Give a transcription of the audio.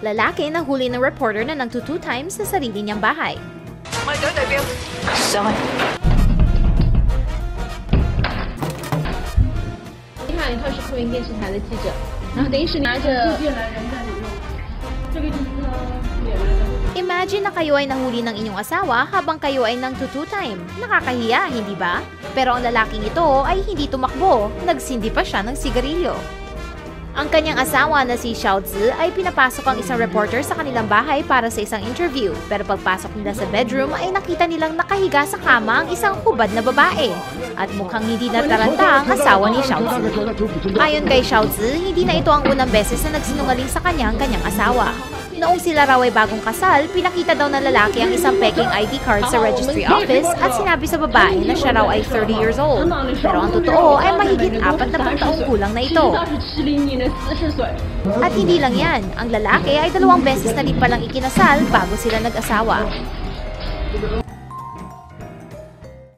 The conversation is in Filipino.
Lalaki na huli ng reporter na nagtutu times sa sarili niyang bahay. Oh my God, I feel... Someone... Imagine na kayo ay nahuli ng inyong asawa habang kayo ay nang tutu time. Nakakahiya, hindi ba? Pero ang lalaking ito ay hindi tumakbo, nagsindi pa siya ng sigarilyo. Ang kanyang asawa na si Xiao Zi ay pinapasok ang isang reporter sa kanilang bahay para sa isang interview. Pero pagpasok nila sa bedroom ay nakita nilang nakahiga sa kama ang isang hubad na babae. At mukhang hindi nataranta ang asawa ni Xiao Zi. Ayon kay Xiao Zi, hindi na ito ang unang beses na nagsinungaling sa kanya ang kanyang asawa. Noong sila raw ay bagong kasal, pinakita daw ng lalaki ang isang peking ID card sa registry office at sinabi sa babae na siya raw ay 30 years old. Pero ang totoo ay mahigit apat na taong kulang na ito. At hindi lang yan, ang lalaki ay dalawang beses na din palang ikinasal bago sila nag-asawa.